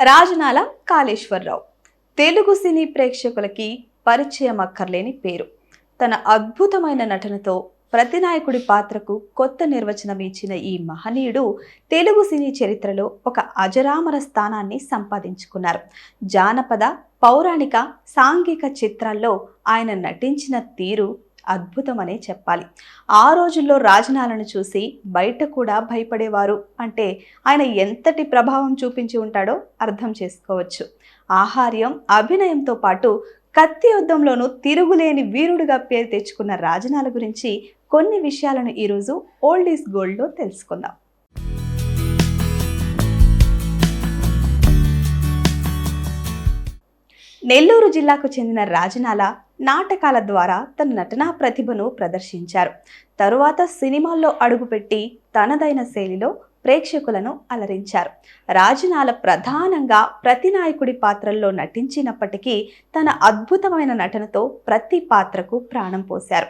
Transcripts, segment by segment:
రాజనాల కాళేశ్వరరావు. తెలుగు సినీ ప్రేక్షకులకి పరిచయం అక్కర్లేని పేరు. తన అద్భుతమైన నటనతో ప్రతినాయకుడి పాత్రకు కొత్త నిర్వచనం ఇచ్చిన ఈ మహనీయుడు తెలుగు సినీ చరిత్రలో ఒక అజరామర స్థానాన్ని సంపాదించుకున్నారు. జానపద పౌరాణిక సాంఘిక చిత్రాల్లో ఆయన నటించిన తీరు అద్భుతమనే చెప్పాలి. ఆ రోజుల్లో రాజనాలను చూసి బయట కూడా భయపడేవారు. అంటే ఆయన ఎంతటి ప్రభావం చూపించి ఉంటాడో అర్థం చేసుకోవచ్చు. ఆహార్యం అభినయంతో పాటు కత్తి యుద్ధంలోనూ తిరుగులేని వీరుడుగా పేరు తెచ్చుకున్న రాజనాల గురించి కొన్ని విషయాలను ఈరోజు ఓల్డ్ ఈస్ గోల్డ్లో తెలుసుకుందాం. నెల్లూరు జిల్లాకు చెందిన రాజనాల నాటకాల ద్వారా తన నటనా ప్రతిభను ప్రదర్శించారు. తరువాత సినిమాల్లో అడుగుపెట్టి తనదైన శైలిలో ప్రేక్షకులను అలరించారు. రాజనాల ప్రధానంగా ప్రతినాయకుడి పాత్రల్లో నటించినప్పటికీ తన అద్భుతమైన నటనతో ప్రతి పాత్రకు ప్రాణం పోశారు.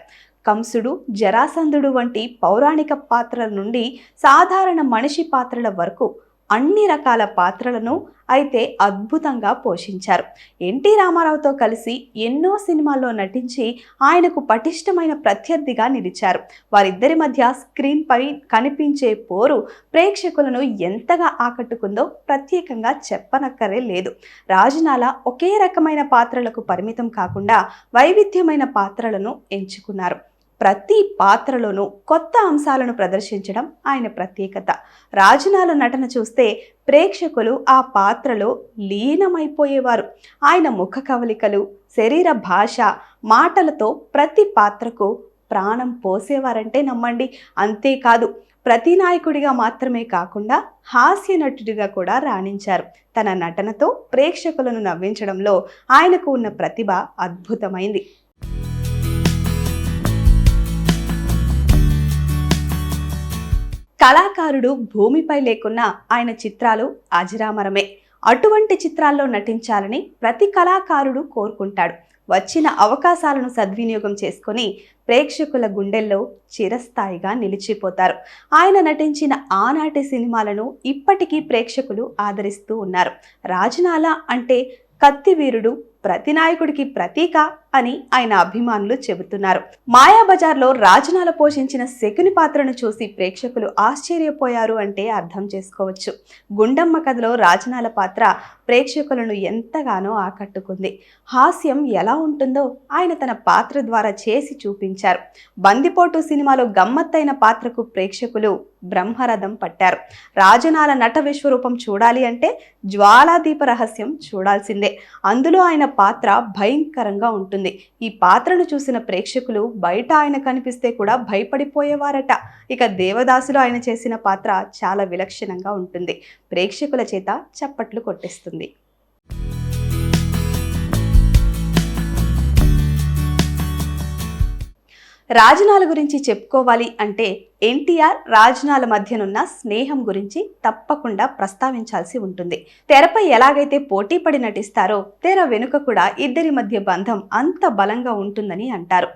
కంసుడు జరాసంధుడు వంటి పౌరాణిక పాత్రల నుండి సాధారణ మనిషి పాత్రల వరకు అన్ని రకాల పాత్రలను అయితే అద్భుతంగా పోషించారు. ఎన్టీ రామారావుతో కలిసి ఎన్నో సినిమాల్లో నటించి ఆయనకు పటిష్టమైన ప్రత్యర్థిగా నిలిచారు. వారిద్దరి మధ్య స్క్రీన్పై కనిపించే పోరు ప్రేక్షకులను ఎంతగా ఆకట్టుకుందో ప్రత్యేకంగా చెప్పనక్కరే లేదు. రాజనాల ఒకే రకమైన పాత్రలకు పరిమితం కాకుండా వైవిధ్యమైన పాత్రలను ఎంచుకున్నారు. ప్రతి పాత్రలోనూ కొత్త అంశాలను ప్రదర్శించడం ఆయన ప్రత్యేకత. రాజనాల నటన చూస్తే ప్రేక్షకులు ఆ పాత్రలో లీనమైపోయేవారు. ఆయన ముఖ కవలికలు శరీర భాష మాటలతో ప్రతి పాత్రకు ప్రాణం పోసేవారంటే నమ్మండి. అంతేకాదు ప్రతి నాయకుడిగా మాత్రమే కాకుండా హాస్య నటుడిగా కూడా రాణించారు. తన నటనతో ప్రేక్షకులను నవ్వించడంలో ఆయనకు ఉన్న ప్రతిభ అద్భుతమైంది. కళాకారుడు భూమిపై లేకున్నా ఆయన చిత్రాలు అజరామరమే అటువంటి చిత్రాల్లో నటించాలని ప్రతి కళాకారుడు కోరుకుంటాడు. వచ్చిన అవకాశాలను సద్వినియోగం చేసుకొని ప్రేక్షకుల గుండెల్లో చిరస్థాయిగా నిలిచిపోతారు. ఆయన నటించిన ఆనాటి సినిమాలను ఇప్పటికీ ప్రేక్షకులు ఆదరిస్తూ ఉన్నారు. రాజనాల అంటే కత్తివీరుడు ప్రతి నాయకుడికి ప్రతీక అని ఆయన అభిమానులు చెబుతున్నారు. మాయాబజార్లో రాజనాల పోషించిన శకుని పాత్రను చూసి ప్రేక్షకులు ఆశ్చర్యపోయారు అంటే అర్థం చేసుకోవచ్చు. గుండమ్మ కథలో రాజనాల పాత్ర ప్రేక్షకులను ఎంతగానో ఆకట్టుకుంది. హాస్యం ఎలా ఉంటుందో ఆయన తన పాత్ర ద్వారా చేసి చూపించారు. బందిపోటు సినిమాలో గమ్మత్తైన పాత్రకు ప్రేక్షకులు బ్రహ్మరథం పట్టారు. రాజనాల నట విశ్వరూపం చూడాలి అంటే జ్వాలాదీప రహస్యం చూడాల్సిందే. అందులో ఆయన పాత్ర భయంకరంగా ఉంటుంది. ఈ పాత్రను చూసిన ప్రేక్షకులు బయట ఆయన కనిపిస్తే కూడా భయపడిపోయేవారట. ఇక దేవదాసులో ఆయన చేసిన పాత్ర చాలా విలక్షణంగా ఉంటుంది. ప్రేక్షకుల చేత చప్పట్లు కొట్టేస్తుంది. రాజనాల గురించి చెప్పుకోవాలి అంటే ఎన్టీఆర్ రాజనాల మధ్యనున్న స్నేహం గురించి తప్పకుండా ప్రస్తావించాల్సి ఉంటుంది. తెరపై ఎలాగైతే పోటీ పడి నటిస్తారో తెర వెనుక కూడా ఇద్దరి మధ్య బంధం అంత బలంగా ఉంటుందని అంటారు.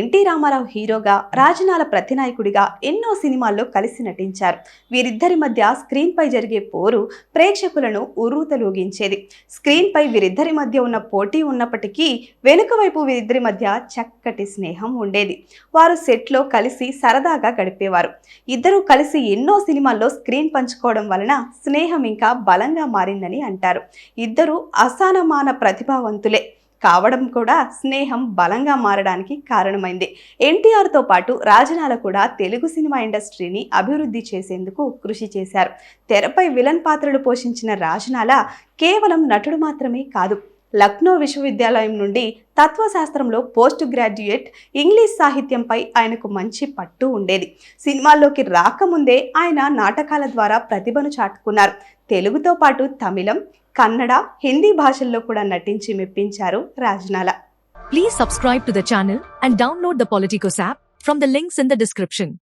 ఎన్టీ రామారావు హీరోగా రాజనాల ప్రతినాయకుడిగా ఎన్నో సినిమాల్లో కలిసి నటించారు. వీరిద్దరి మధ్య స్క్రీన్పై జరిగే పోరు ప్రేక్షకులను ఉర్రూతలూగించేది. స్క్రీన్పై వీరిద్దరి మధ్య ఉన్న పోటీ ఉన్నప్పటికీ వెనుక వైపు వీరిద్దరి మధ్య చక్కటి స్నేహం ఉండేది. వారు సెట్లో కలిసి సరదాగా గడిపే ఉండేవారు ఇద్దరూ కలిసి ఎన్నో సినిమాల్లో స్క్రీన్ పంచుకోవడం వలన స్నేహం ఇంకా బలంగా మారిందని అంటారు. ఇద్దరు అసానమాన ప్రతిభావంతులే. కావడం కూడా స్నేహం బలంగా మారడానికి కారణమైంది. ఎన్టీఆర్తో పాటు రాజనాల కూడా తెలుగు సినిమా ఇండస్ట్రీని అభివృద్ధి చేసేందుకు కృషి చేశారు. తెరపై విలన్ పాత్రలు పోషించిన రాజనాల కేవలం నటుడు మాత్రమే కాదు లక్నో విశ్వవిద్యాలయం నుండి తత్వశాస్త్రంలో పోస్ట్ గ్రాడ్యుయేట్ ఇంగ్లీష్ సాహిత్యంపై ఆయనకు మంచి పట్టు ఉండేది. సినిమాల్లోకి రాకముందే ఆయన నాటకాల ద్వారా ప్రతిభను చాటుకున్నారు. తెలుగుతో పాటు తమిళం కన్నడ హిందీ భాషల్లో కూడా నటించి మెప్పించారు Rajanala. Please subscribe to the channel and download the Politicos app from the links in the description